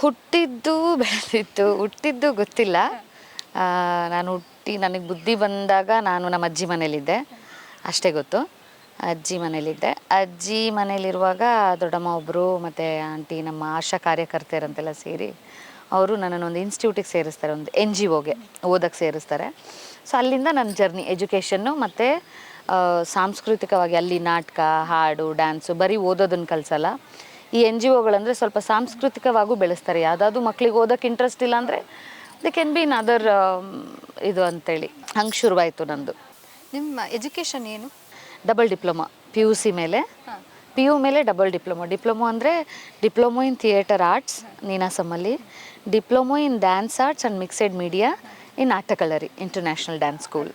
ಹುಟ್ಟಿದ್ದು ಬೆಳೆದಿದ್ದು, ಹುಟ್ಟಿದ್ದು ಗೊತ್ತಿಲ್ಲ. ನಾನು ಹುಟ್ಟಿ ನನಗೆ ಬುದ್ಧಿ ಬಂದಾಗ ನಾನು ನಮ್ಮ ಅಜ್ಜಿ ಮನೇಲಿದ್ದೆ. ಅಷ್ಟೇ ಗೊತ್ತು. ಅಜ್ಜಿ ಮನೇಲಿದ್ದೆ. ಅಜ್ಜಿ ಮನೇಲಿರುವಾಗ ದೊಡ್ಡಮ್ಮ ಒಬ್ಬರು ಮತ್ತು ಆಂಟಿ, ನಮ್ಮ ಆಶಾ ಕಾರ್ಯಕರ್ತೆಯರಂತೆಲ್ಲ ಸೇರಿ ಅವರು ನನ್ನನ್ನು ಒಂದು ಇನ್ಸ್ಟಿಟ್ಯೂಟಿಗೆ ಸೇರಿಸ್ತಾರೆ, ಒಂದು ಎನ್ ಜಿ ಒಗೆ ಓದಕ್ಕೆ ಸೇರಿಸ್ತಾರೆ. ಸೊ ಅಲ್ಲಿಂದ ನನ್ನ ಜರ್ನಿ, ಎಜುಕೇಷನ್ನು ಮತ್ತು ಸಾಂಸ್ಕೃತಿಕವಾಗಿ ಅಲ್ಲಿ ನಾಟಕ, ಹಾಡು, ಡ್ಯಾನ್ಸು ಬರೀ ಓದೋದನ್ನು ಕಲಿಸಲ್ಲ. ಈ ಎನ್ ಜಿ ಒಗಳಂದರೆ ಸ್ವಲ್ಪ ಸಾಂಸ್ಕೃತಿಕವಾಗೂ ಬೆಳೆಸ್ತಾರೆ. ಯಾವುದಾದ್ರು ಮಕ್ಳಿಗೆ ಓದೋಕ್ಕೆ ಇಂಟ್ರೆಸ್ಟ್ ಇಲ್ಲ ಅಂದರೆ they can be in other ಇದು ಅಂತೇಳಿ ಹಂಗೆ ಶುರುವಾಯಿತು ನಂದು. ನಿಮ್ಮ ಎಜುಕೇಶನ್ ಏನು? Double diploma P U C ಮೇಲೆ. ಪಿ ಯು ಮೇಲೆ ಡಬಲ್ ಡಿಪ್ಲೊಮೊ ಡಿಪ್ಲೊಮೊ ಅಂದರೆ diploma in theatre arts ನೀನಾಸಮ್ಮಲ್ಲಿ diploma in dance arts and mixed media in Attakkalari international dance school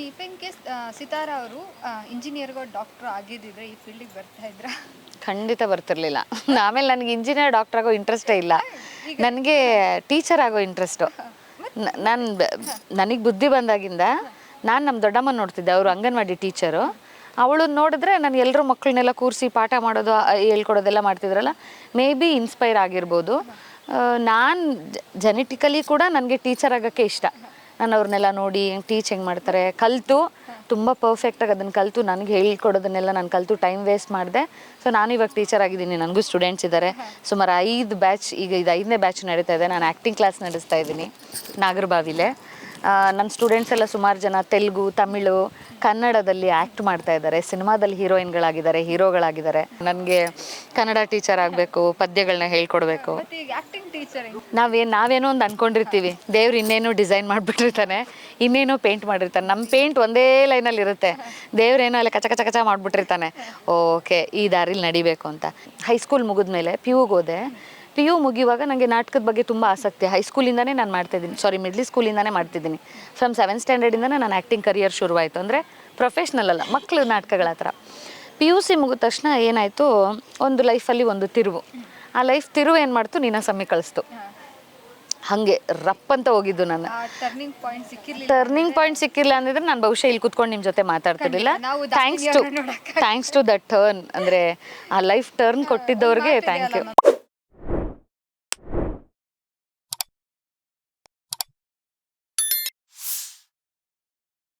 if in case Sitara ಅವರು engineer doctor ಆಗಿದ್ರೆ ಈ ಫೀಲ್ಡಿಗೆ ಬರ್ತಾ ಇದ್ರ? ಖಂಡಿತ ಬರ್ತಿರ್ಲಿಲ್ಲ. ಆಮೇಲೆ ನನಗೆ ಇಂಜಿನಿಯರ್ ಡಾಕ್ಟರ್ ಆಗೋ ಇಂಟ್ರೆಸ್ಟೇ ಇಲ್ಲ. ನನಗೆ ಟೀಚರ್ ಆಗೋ ಇಂಟ್ರೆಸ್ಟು ನಾನು ನನಗೆ ಬುದ್ಧಿ ಬಂದಾಗಿಂದ ನಾನು ನಮ್ಮ ದೊಡ್ಡಮ್ಮ ನೋಡ್ತಿದ್ದೆ ಅವರು ಅಂಗನವಾಡಿ ಟೀಚರು ಅವಳು ನೋಡಿದ್ರೆ ನಾನು ಎಲ್ಲರೂ ಮಕ್ಕಳನ್ನೆಲ್ಲ ಕೂರಿಸಿ ಪಾಠ ಮಾಡೋದು ಹೇಳ್ಕೊಡೋದೆಲ್ಲ ಮಾಡ್ತಿದ್ರಲ್ಲ ಮೇ ಬಿ ಇನ್ಸ್ಪೈರ್ ಆಗಿರ್ಬೋದು. ನಾನು ಜೆನೆಟಿಕಲಿ ಕೂಡ ನನಗೆ ಟೀಚರ್ ಆಗೋಕ್ಕೆ ಇಷ್ಟ. ನಾನು ಅವ್ರನ್ನೆಲ್ಲ ನೋಡಿ ಟೀಚ್ ಹೆಂಗೆ ಮಾಡ್ತಾರೆ. ಕಲಿತು, ತುಂಬ ಪರ್ಫೆಕ್ಟಾಗಿ ಅದನ್ನು ಕಲಿತು, ನನಗೆ ಹೇಳ್ಕೊಡೋದನ್ನೆಲ್ಲ ನಾನು ಕಲಿತು ಟೈಮ್ ವೇಸ್ಟ್ ಮಾಡಿದೆ. ಸೊ ನಾನು ಇವಾಗ ಟೀಚರ್ ಆಗಿದ್ದೀನಿ. ನನಗೂ ಸ್ಟೂಡೆಂಟ್ಸ್ ಇದ್ದಾರೆ ಸುಮಾರು ಐದು ಬ್ಯಾಚ್ ಈಗ ಇದು ಐದನೇ ಬ್ಯಾಚ್ ನಡೀತಾ ಇದೆ. ನಾನು ಆ್ಯಕ್ಟಿಂಗ್ ಕ್ಲಾಸ್ ನಡೆಸ್ತಾ ಇದ್ದೀನಿ. ನಾಗರಬಾವಿಲೆ. ನನ್ನ ಸ್ಟೂಡೆಂಟ್ಸ್ ಎಲ್ಲ ಸುಮಾರು ಜನ ತೆಲುಗು ತಮಿಳು ಕನ್ನಡದಲ್ಲಿ ಆ್ಯಕ್ಟ್ ಮಾಡ್ತಾ ಇದ್ದಾರೆ. ಸಿನಿಮಾದಲ್ಲಿ ಹೀರೋಯಿನ್ಗಳಾಗಿದ್ದಾರೆ ಹೀರೋಗಳಾಗಿದ್ದಾರೆ. ನನಗೆ ಕನ್ನಡ ಟೀಚರ್ ಆಗಬೇಕು ಪದ್ಯಗಳನ್ನ ಹೇಳ್ಕೊಡ್ಬೇಕು. ಟೀಚರ್ ನಾವೇನು ನಾವೇನೋ ಒಂದು ಅನ್ಕೊಂಡಿರ್ತೀವಿ. ದೇವ್ರು ಇನ್ನೇನೋ ಡಿಸೈನ್ ಮಾಡಿಬಿಟ್ಟಿರ್ತಾನೆ ಇನ್ನೇನೋ ಪೇಂಟ್ ಮಾಡಿರ್ತಾನೆ. ನಮ್ಮ ಪೇಂಟ್ ಒಂದೇ ಲೈನಲ್ಲಿ ಇರುತ್ತೆ. ದೇವ್ರೇನೋ ಅಲ್ಲಿ ಕಚ ಕಚ ಕಚ ಮಾಡಿಬಿಟ್ಟಿರ್ತಾನೆ. ಓಕೆ ಈ ದಾರಿಲಿ ನಡಿಬೇಕು ಅಂತ. ಹೈಸ್ಕೂಲ್ ಮುಗಿದ್ಮೇಲೆ ಪಿ ಯುಗೆ ಹೋದೆ. ಪಿ ಯು ಮುಗಿಯುವಾಗ ನನಗೆ ನಾಟಕದ ಬಗ್ಗೆ ತುಂಬ ಆಸಕ್ತಿ. ಹೈಸ್ಕೂಲಿಂದನೇ ನಾನು ಮಾಡ್ತಾಯಿದ್ದೀನಿ ಸಾರಿ ಮಿಡ್ಲ್ ಸ್ಕೂಲಿಂದನೇ ಮಾಡ್ತಿದ್ದೀನಿ ಫ್ರಮ್ ಸೆವೆಂತ್ ಸ್ಟ್ಯಾಂಡರ್ಡಿಂದನೇ ನಾನು ಆ್ಯಕ್ಟಿಂಗ್ ಕರಿಯರ್ ಶುರುವಾಯಿತು. ಅಂದರೆ ಪ್ರೊಫೆಷ್ನಲ್ ಅಲ್ಲ ಮಕ್ಕಳು ನಾಟಕಗಳ ಹತ್ರ ಪಿ ಯು ಸಿ ಮುಗಿದ ತಕ್ಷಣ ಏನಾಯಿತು ಒಂದು ಲೈಫಲ್ಲಿ ಒಂದು ತಿರುವು. ಆ ಲೈಫ್ ತಿರುವು ಏನು ಮಾಡ್ತು? ನೀನ ಸಮ್ಮಿ ಕಳಿಸ್ತು. ಹಾಗೆ ರಪ್ ಅಂತ ಹೋಗಿದ್ದು ನಾನು. ಟರ್ನಿಂಗ್ ಪಾಯಿಂಟ್ ಸಿಕ್ಕಿರ್ಲಿಲ್ಲ ಟರ್ನಿಂಗ್ ಪಾಯಿಂಟ್ ಸಿಕ್ಕಿಲ್ಲ ಅಂದಿದ್ರೆ ನಾನು ಬಹುಶಃ ಇಲ್ಲಿ ಕುತ್ಕೊಂಡು ನಿಮ್ಮ ಜೊತೆ ಮಾತಾಡ್ತಿರ್ಲಿಲ್ಲ. Thanks to thanks to that turn ಅಂದರೆ ಆ ಲೈಫ್ ಟರ್ನ್ ಕೊಟ್ಟಿದ್ದವ್ರಿಗೆ ಥ್ಯಾಂಕ್ ಯು